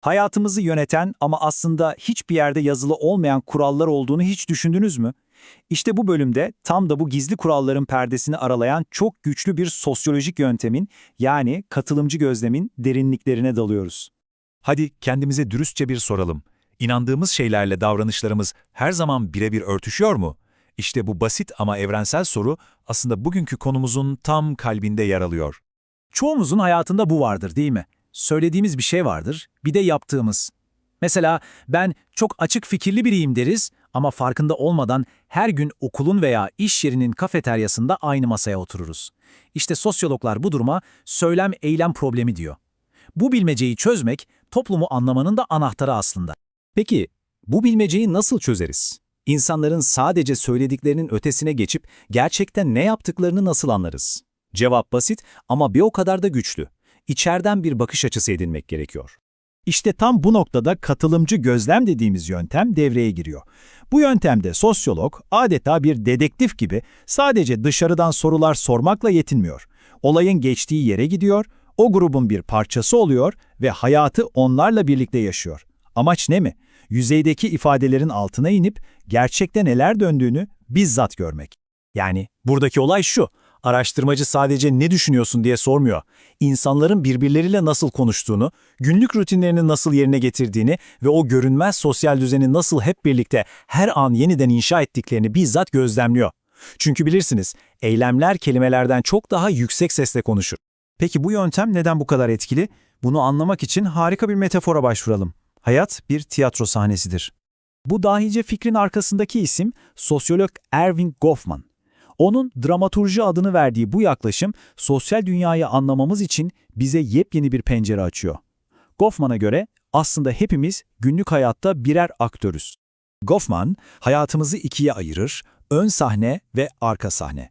Hayatımızı yöneten ama aslında hiçbir yerde yazılı olmayan kurallar olduğunu hiç düşündünüz mü? İşte bu bölümde tam da bu gizli kuralların perdesini aralayan çok güçlü bir sosyolojik yöntemin yani katılımcı gözlemin derinliklerine dalıyoruz. Hadi kendimize dürüstçe bir soralım. İnandığımız şeylerle davranışlarımız her zaman birebir örtüşüyor mu? İşte bu basit ama evrensel soru aslında bugünkü konumuzun tam kalbinde yer alıyor. Çoğumuzun hayatında bu vardır değil mi? Söylediğimiz bir şey vardır, bir de yaptığımız. Mesela ben çok açık fikirli biriyim deriz ama farkında olmadan her gün okulun veya iş yerinin kafeteryasında aynı masaya otururuz. İşte sosyologlar bu duruma söylem-eylem problemi diyor. Bu bilmeceyi çözmek toplumu anlamanın da anahtarı aslında. Peki, bu bilmeceyi nasıl çözeriz? İnsanların sadece söylediklerinin ötesine geçip gerçekten ne yaptıklarını nasıl anlarız? Cevap basit ama bir o kadar da güçlü. İçeriden bir bakış açısı edinmek gerekiyor. İşte tam bu noktada katılımcı gözlem dediğimiz yöntem devreye giriyor. Bu yöntemde sosyolog adeta bir dedektif gibi sadece dışarıdan sorular sormakla yetinmiyor. Olayın geçtiği yere gidiyor, o grubun bir parçası oluyor ve hayatı onlarla birlikte yaşıyor. Amaç ne mi? Yüzeydeki ifadelerin altına inip gerçekte neler döndüğünü bizzat görmek. Yani buradaki olay şu, araştırmacı sadece ne düşünüyorsun diye sormuyor. İnsanların birbirleriyle nasıl konuştuğunu, günlük rutinlerini nasıl yerine getirdiğini ve o görünmez sosyal düzeni nasıl hep birlikte her an yeniden inşa ettiklerini bizzat gözlemliyor. Çünkü bilirsiniz, eylemler kelimelerden çok daha yüksek sesle konuşur. Peki bu yöntem neden bu kadar etkili? Bunu anlamak için harika bir metafora başvuralım. Hayat bir tiyatro sahnesidir. Bu dahice fikrin arkasındaki isim sosyolog Erving Goffman. Onun dramaturji adını verdiği bu yaklaşım sosyal dünyayı anlamamız için bize yepyeni bir pencere açıyor. Goffman'a göre aslında hepimiz günlük hayatta birer aktörüz. Goffman hayatımızı ikiye ayırır, ön sahne ve arka sahne.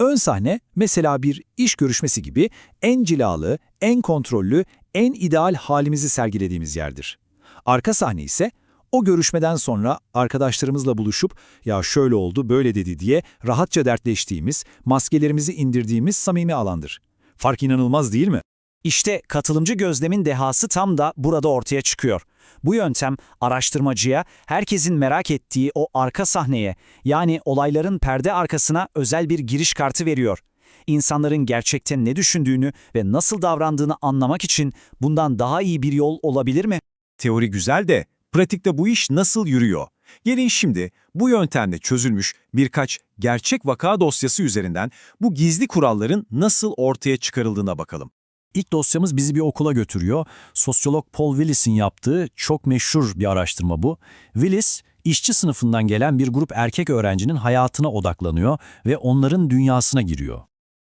Ön sahne mesela bir iş görüşmesi gibi en cilalı, en kontrollü, en ideal halimizi sergilediğimiz yerdir. Arka sahne ise o görüşmeden sonra arkadaşlarımızla buluşup ya şöyle oldu böyle dedi diye rahatça dertleştiğimiz, maskelerimizi indirdiğimiz samimi alandır. Fark inanılmaz değil mi? İşte katılımcı gözlemin dehası tam da burada ortaya çıkıyor. Bu yöntem araştırmacıya herkesin merak ettiği o arka sahneye yani olayların perde arkasına özel bir giriş kartı veriyor. İnsanların gerçekten ne düşündüğünü ve nasıl davrandığını anlamak için bundan daha iyi bir yol olabilir mi? Teori güzel de pratikte bu iş nasıl yürüyor? Gelin şimdi bu yöntemle çözülmüş birkaç gerçek vaka dosyası üzerinden bu gizli kuralların nasıl ortaya çıkarıldığına bakalım. İlk dosyamız bizi bir okula götürüyor. Sosyolog Paul Willis'in yaptığı çok meşhur bir araştırma bu. Willis, işçi sınıfından gelen bir grup erkek öğrencinin hayatına odaklanıyor ve onların dünyasına giriyor.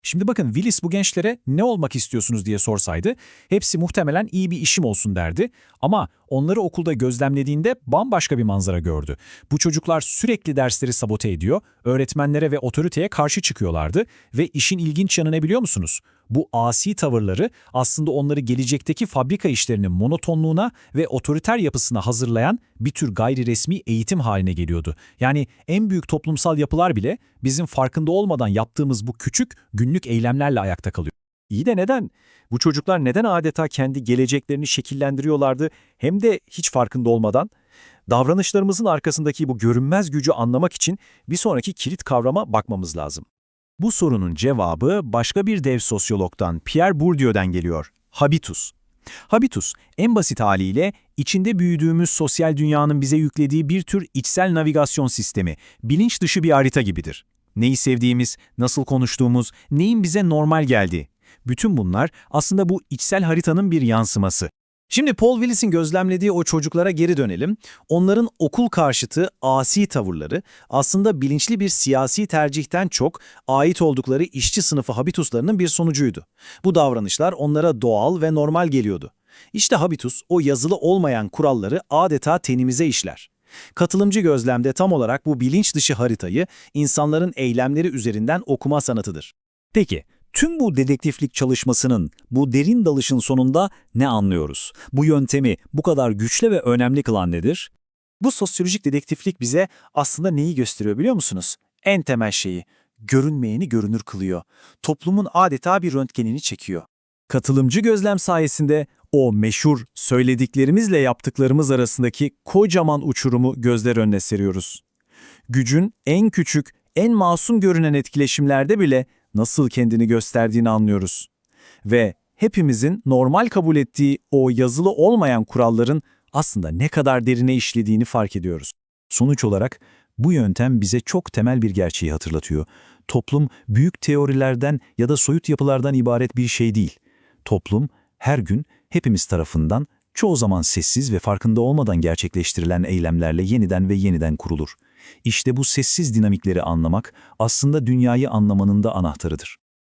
Şimdi bakın Willis bu gençlere ne olmak istiyorsunuz diye sorsaydı, hepsi muhtemelen iyi bir işim olsun derdi. Ama onları okulda gözlemlediğinde bambaşka bir manzara gördü. Bu çocuklar sürekli dersleri sabote ediyor, öğretmenlere ve otoriteye karşı çıkıyorlardı ve işin ilginç yanı ne biliyor musunuz? Bu asi tavırları aslında onları gelecekteki fabrika işlerinin monotonluğuna ve otoriter yapısına hazırlayan bir tür gayri resmi eğitim haline geliyordu. Yani en büyük toplumsal yapılar bile bizim farkında olmadan yaptığımız bu küçük günlük eylemlerle ayakta kalıyor. İyi de neden? Bu çocuklar neden adeta kendi geleceklerini şekillendiriyorlardı hem de hiç farkında olmadan? Davranışlarımızın arkasındaki bu görünmez gücü anlamak için bir sonraki kilit kavrama bakmamız lazım. Bu sorunun cevabı başka bir dev sosyologdan Pierre Bourdieu'den geliyor. Habitus. Habitus, en basit haliyle içinde büyüdüğümüz sosyal dünyanın bize yüklediği bir tür içsel navigasyon sistemi, bilinç dışı bir harita gibidir. Neyi sevdiğimiz, nasıl konuştuğumuz, neyin bize normal geldiği. Bütün bunlar aslında bu içsel haritanın bir yansıması. Şimdi Paul Willis'in gözlemlediği o çocuklara geri dönelim. Onların okul karşıtı asi tavırları aslında bilinçli bir siyasi tercihten çok ait oldukları işçi sınıfı habituslarının bir sonucuydu. Bu davranışlar onlara doğal ve normal geliyordu. İşte habitus o yazılı olmayan kuralları adeta tenimize işler. Katılımcı gözlemde tam olarak bu bilinç dışı haritayı insanların eylemleri üzerinden okuma sanatıdır. Peki, tüm bu dedektiflik çalışmasının, bu derin dalışın sonunda ne anlıyoruz? Bu yöntemi bu kadar güçlü ve önemli kılan nedir? Bu sosyolojik dedektiflik bize aslında neyi gösteriyor biliyor musunuz? En temel şeyi, görünmeyeni görünür kılıyor. Toplumun adeta bir röntgenini çekiyor. Katılımcı gözlem sayesinde O meşhur söylediklerimizle yaptıklarımız arasındaki kocaman uçurumu gözler önüne seriyoruz. Gücün en küçük, en masum görünen etkileşimlerde bile nasıl kendini gösterdiğini anlıyoruz. Ve hepimizin normal kabul ettiği o yazılı olmayan kuralların aslında ne kadar derine işlediğini fark ediyoruz. Sonuç olarak bu yöntem bize çok temel bir gerçeği hatırlatıyor. Toplum büyük teorilerden ya da soyut yapılardan ibaret bir şey değil. Toplum her gün hepimiz tarafından çoğu zaman sessiz ve farkında olmadan gerçekleştirilen eylemlerle yeniden ve yeniden kurulur. İşte bu sessiz dinamikleri anlamak aslında dünyayı anlamanın da anahtarıdır.